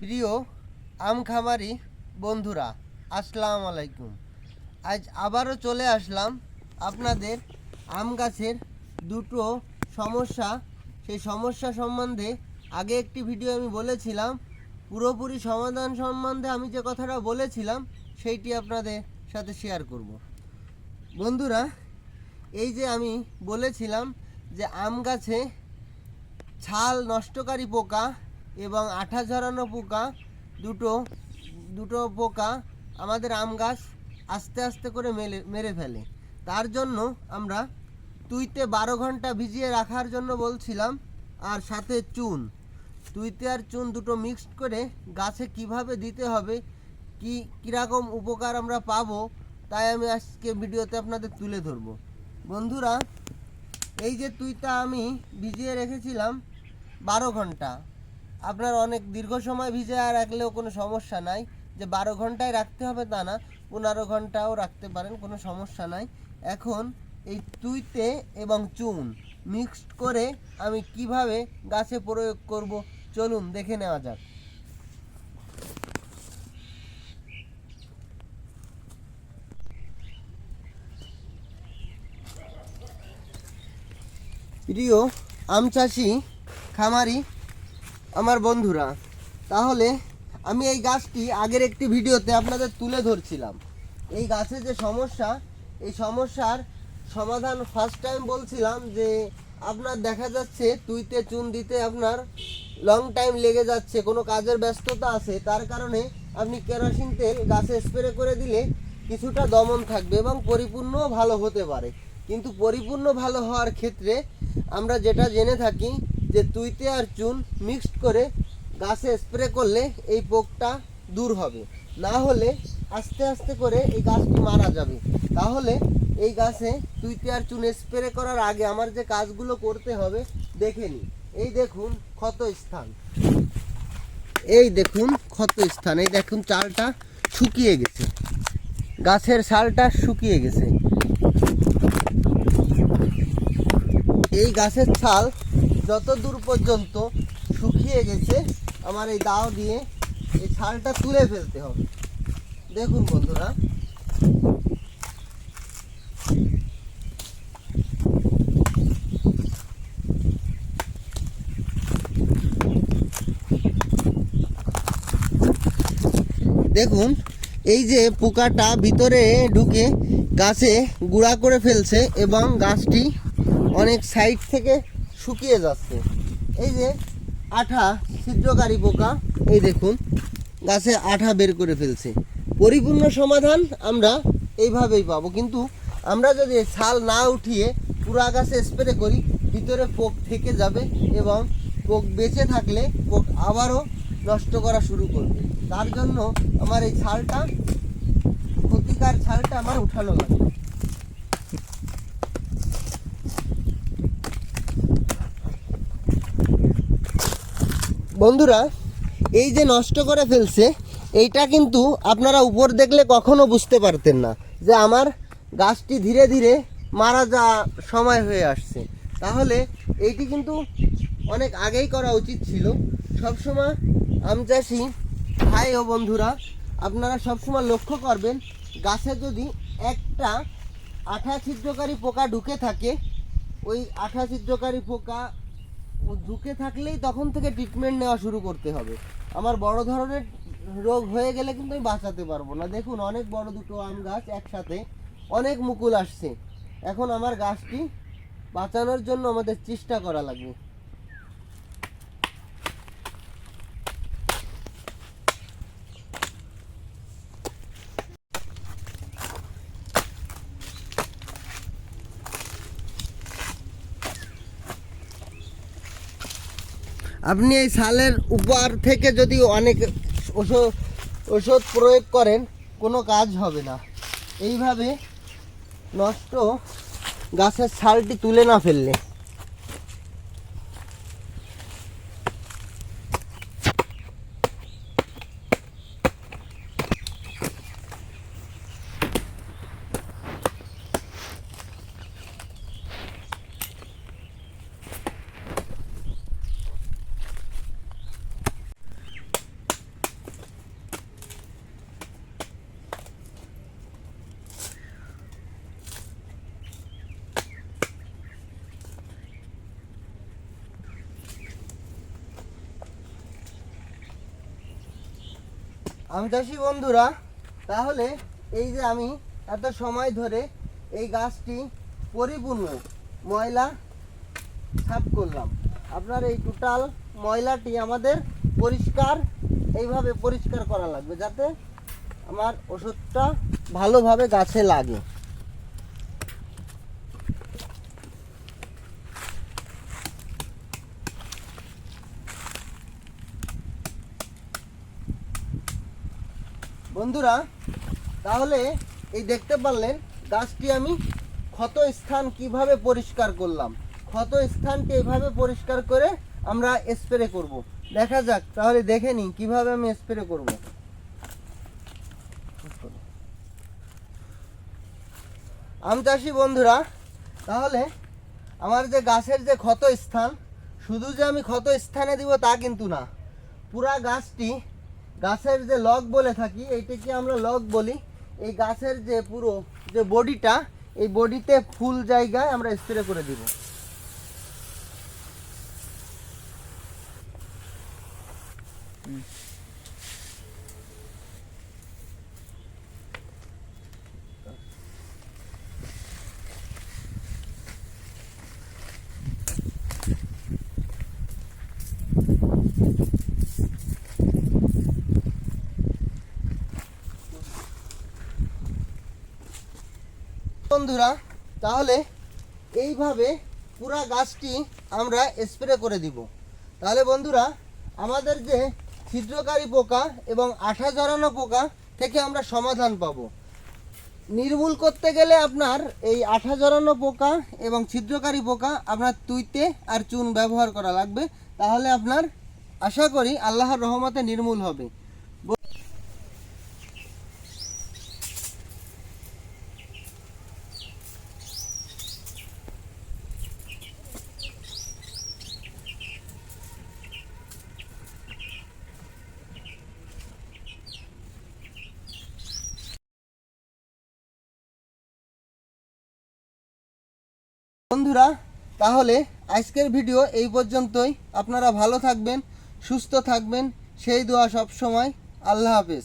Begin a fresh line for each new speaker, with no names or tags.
প্রিয় আমখামারি বন্ধুরা, আসসালামু আলাইকুম। আজ আবারও চলে আসলাম আপনাদের আম গাছের দুটো সমস্যা। সেই সমস্যা সম্বন্ধে আগে একটি ভিডিও আমি বলেছিলাম, পুরোপুরি সমাধান সম্বন্ধে আমি যে কথাটা বলেছিলাম, সেইটি আপনাদের সাথে শেয়ার করব। বন্ধুরা, এই যে আমি বলেছিলাম যে আম গাছে ছাল নষ্টকারী পোকা এবং আঠা ঝরানো পোকা, দুটো দুটো পোকা আমাদের আম গাছ আস্তে আস্তে করে মেলে, মেরে ফেলে। তার জন্য আমরা তুইতে বারো ঘণ্টা ভিজিয়ে রাখার জন্য বলছিলাম, আর সাথে চুন। তুইতে আর চুন দুটো মিক্সড করে গাছে কীভাবে দিতে হবে, কি, কীরকম উপকার আমরা পাবো, তাই আমি আজকে ভিডিওতে আপনাদের তুলে ধরবো। বন্ধুরা, এই যে তুইটা আমি ভিজিয়ে রেখেছিলাম বারো ঘণ্টা আপনার অনেক দীর্ঘ সময় ভিজে রাখলেও কোনো সমস্যা নাই। যে বারো ঘন্টায় রাখতে হবে তা না, পনেরো ঘন্টাও রাখতে পারেন, কোনো সমস্যা নাই। এখন এই তুইতে এবং চুন মিক্সড করে আমি কীভাবে গাছে প্রয়োগ করব, চলুন দেখে নেওয়া যাক। প্রিয় আম চাষি খামারি আমার বন্ধুরা, তাহলে আমি এই গাছটি আগের একটি ভিডিওতে আপনাদের তুলে ধরছিলাম। এই গাছের যে সমস্যা, এই সমস্যার সমাধান ফার্স্ট টাইম বলছিলাম যে আপনার দেখা যাচ্ছে তুইতে চুন দিতে আপনার লং টাইম লেগে যাচ্ছে, কোনো কাজের ব্যস্ততা আছে, তার কারণে আপনি কেরোসিন তেল গাছে স্প্রে করে দিলে কিছুটা দমন থাকবে এবং পরিপূর্ণ ভালো হতে পারে। কিন্তু পরিপূর্ণ ভালো হওয়ার ক্ষেত্রে আমরা যেটা জেনে থাকি যে তুইতে আর চুন মিক্সড করে গাছে স্প্রে করলে এই পোকটা দূর হবে। না হলে আস্তে আস্তে করে এই গাছটি মারা যাবে। তাহলে এই গাছে তুইতে আর চুন স্প্রে করার আগে আমার যে কাজগুলো করতে হবে, দেখে নি। এই দেখুন ক্ষত স্থান। এই দেখুন ক্ষত স্থান। এই দেখুন চালটা শুকিয়ে গেছে। গাছের ছালটা শুকিয়ে গেছে। এই গাছের ছাল যত দূর পর্যন্ত শুকিয়ে গেছে, আমার এই দাও দিয়ে এই ছালটা তুলে ফেলতে হবে। দেখুন বন্ধুরা। দেখুন, এই যে পোকাটা ভিতরে ঢুকে গাছে গুঁড়া করে ফেলছে এবং গাছটি অনেক সাইড থেকে শুকিয়ে যাচ্ছে। এই যে আঠা ছিদ্রকারী পোকা এই দেখুন, গাছে আঠা বের করে ফেলছে। পরিপূর্ণ সমাধান আমরা এইভাবেই পাবো। কিন্তু আমরা যদি ছাল না উঠিয়ে পুরা গাছে স্প্রে করি, ভিতরে পোক থেকে যাবে এবং পোক বেঁচে থাকলে পোক আবারও নষ্ট করা শুরু করবে। তার জন্য আমার এই ছালটা, ক্ষতিকার ছালটা আমার উঠানো লাগবে। বন্ধুরা, এই যে নষ্ট করে ফেলছে, এইটা কিন্তু আপনারা উপর দেখলে কখনো বুঝতে পারতেন না যে আমার গাছটি ধীরে ধীরে মারা যা সময় হয়ে আসছে। তাহলে এইটি কিন্তু অনেক আগেই করা উচিত ছিল। সবসময় আম চাষি, ভাই ও বন্ধুরা, আপনারা সবসময় লক্ষ্য করবেন, গাছে যদি একটা আঠা ছিদ্রকারী পোকা ঢুকে থাকে, ওই আঠা ছিদ্রকারী পোকা ও ঝুঁকে থাকলেই তখন থেকে ট্রিটমেন্ট নেওয়া শুরু করতে হবে। আমার বড় ধরনের রোগ হয়ে গেলে কিন্তু আমি বাঁচাতে পারব না। দেখুন, অনেক বড় দুটো আম গাছ একসাথে অনেক মুকুল আসছে। এখন আমার গাছটি বাঁচানোর জন্য আমাদের চেষ্টা করা লাগবে। আপনি এই সালের উপর থেকে যদি অনেক ওষুধ ওষুধ প্রয়োগ করেন, কোনো কাজ হবে না। এইভাবে নষ্ট গাছের সালটি তুলে না ফেললে। আম চাষি বন্ধুরা, তাহলে এই যে আমি এত সময় ধরে এই গাছটি পরিপূর্ণ ময়লা সাফ করলাম। আপনার এই টোটাল ময়লাটি আমাদের পরিষ্কার, এইভাবে পরিষ্কার করা লাগবে যাতে আমার ওষুধটা ভালোভাবে গাছে লাগে। বন্ধুরা, তাহলে এই দেখতে পারলেন গাছটি আমি ক্ষত স্থান কীভাবে পরিষ্কার করলাম। ক্ষত স্থানটি এইভাবে পরিষ্কার করে আমরা স্প্রে করব। দেখা যাক, তাহলে দেখে নিই কীভাবে আমি স্প্রে করব। আম চাষি বন্ধুরা, তাহলে আমার যে গাছের যে ক্ষত স্থান, শুধু যে আমি ক্ষত স্থানে দিব তা কিন্তু না। পুরা গাছটি গাছের যে লগ বলে থাকি, এইটাকে আমরা লগ বলি। এই গাছের যে পুরো যে বডিটা, এই বডিতে ফুল জায়গায় আমরা স্প্রে করে দিব। বন্ধুরা, তাহলে এইভাবে পুরা গাছটি আমরা স্প্রে করে দিব। তাহলে বন্ধুরা, আমাদের যে ছিদ্রকারী পোকা এবং আঠা জড়ানো পোকা থেকে আমরা সমাধান পাব। নির্মূল করতে গেলে আপনার এই আঠা জড়ানো পোকা এবং ছিদ্রকারী পোকা আপনার তুইতে আর চুন ব্যবহার করা লাগবে। তাহলে আপনার আশা করি আল্লাহর রহমতে নির্মূল হবে। বন্ধুরা, তাহলে আজকের ভিডিও এই পর্যন্তই। আপনারা ভালো থাকবেন, সুস্থ থাকবেন। সেই দোয়া সবসময়। আল্লাহ হাফেজ।